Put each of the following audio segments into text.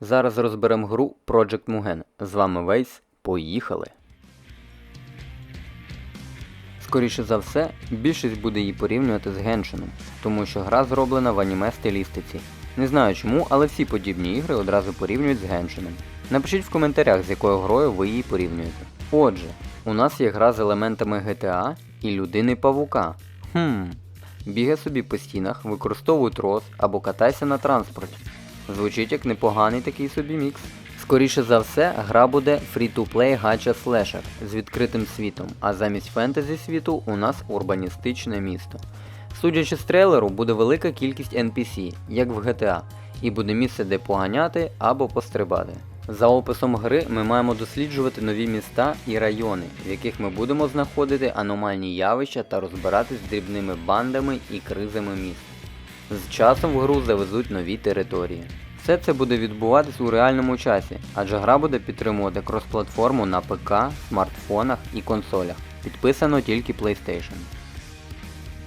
Зараз розберемо гру Project Mugen. З вами Вейс. Поїхали! Скоріше за все, більшість буде її порівнювати з Геншином, тому що гра зроблена в аніме стилістиці. Не знаю чому, але всі подібні ігри одразу порівнюють з Геншином. Напишіть в коментарях, з якою грою ви її порівнюєте. Отже, у нас є гра з елементами GTA і людини павука. Хм. Бігай собі по стінах, використовуй трос або катайся на транспорті. Звучить як непоганий такий собі мікс. Скоріше за все, гра буде free-to-play гача слешер з відкритим світом, а замість фентезі світу у нас урбаністичне місто. Судячи з трейлеру, буде велика кількість NPC, як в GTA, і буде місце, де поганяти або пострибати. За описом гри ми маємо досліджувати нові міста і райони, в яких ми будемо знаходити аномальні явища та розбиратись з дрібними бандами і кризами міст. З часом в гру завезуть нові території. Все це буде відбуватись у реальному часі, адже гра буде підтримувати кросплатформу на ПК, смартфонах і консолях. Підписано тільки PlayStation.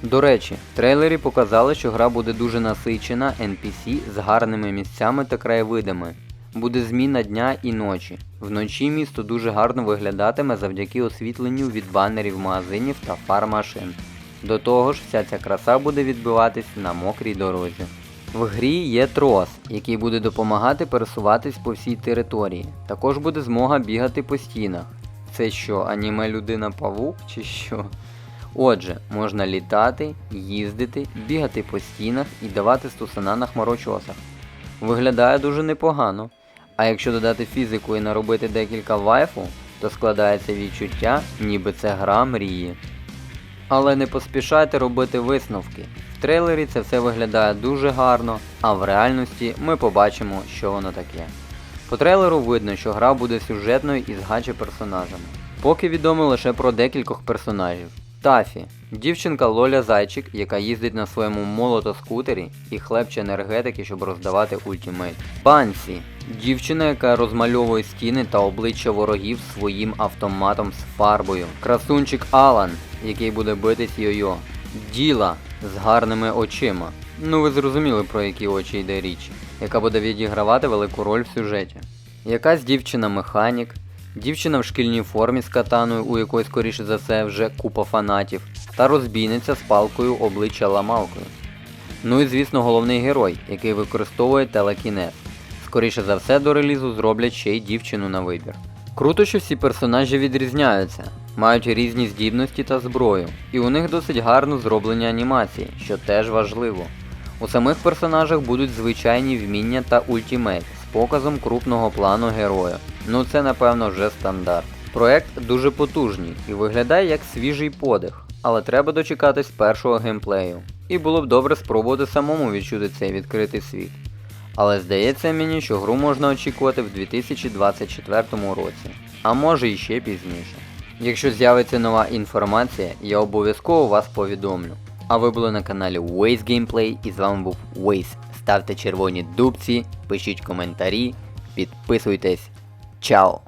До речі, в трейлері показали, що гра буде дуже насичена NPC з гарними місцями та краєвидами. Буде зміна дня і ночі. Вночі місто дуже гарно виглядатиме завдяки освітленню від банерів магазинів та фармашин. До того ж, вся ця краса буде відбиватись на мокрій дорозі. В грі є трос, який буде допомагати пересуватись по всій території. Також буде змога бігати по стінах. Це що, аніме людина павук чи що? Отже, можна літати, їздити, бігати по стінах і давати стусана на хмарочосах. Виглядає дуже непогано. А якщо додати фізику і наробити декілька вайфу, то складається відчуття, ніби це гра мрії. Але не поспішайте робити висновки. В трейлері це все виглядає дуже гарно, а в реальності ми побачимо, що воно таке. По трейлеру видно, що гра буде сюжетною і з гача персонажами. Поки відомо лише про декількох персонажів. Тафі дівчинка Лоля Зайчик, яка їздить на своєму молотоскутері і хлебче енергетики, щоб роздавати ультимейт. Бансі дівчина, яка розмальовує стіни та обличчя ворогів своїм автоматом з фарбою. Красунчик Алан, який буде битись йо-йо. Діла з гарними очима. Ну ви зрозуміли про які очі йде річ, яка буде відігравати велику роль в сюжеті. Якась дівчина-механік, дівчина в шкільній формі з катаною, у якої скоріше за все вже купа фанатів, та розбійниця з палкою обличчя ламалкою. Ну і звісно головний герой, який використовує телекінез. Скоріше за все до релізу зроблять ще й дівчину на вибір. Круто, що всі персонажі відрізняються, мають різні здібності та зброю, і у них досить гарно зроблені анімації, що теж важливо. У самих персонажах будуть звичайні вміння та ультімейт з показом крупного плану героя. Ну це напевно вже стандарт. Проект дуже потужний і виглядає як свіжий подих, але треба дочекатись першого геймплею. І було б добре спробувати самому відчути цей відкритий світ. Але здається мені, що гру можна очікувати в 2024 році, а може і ще пізніше. Якщо з'явиться нова інформація, я обов'язково вас повідомлю. А ви були на каналі Waze Gameplay і з вами був Waze. Ставте червоні дубці, пишіть коментарі, підписуйтесь. Чао!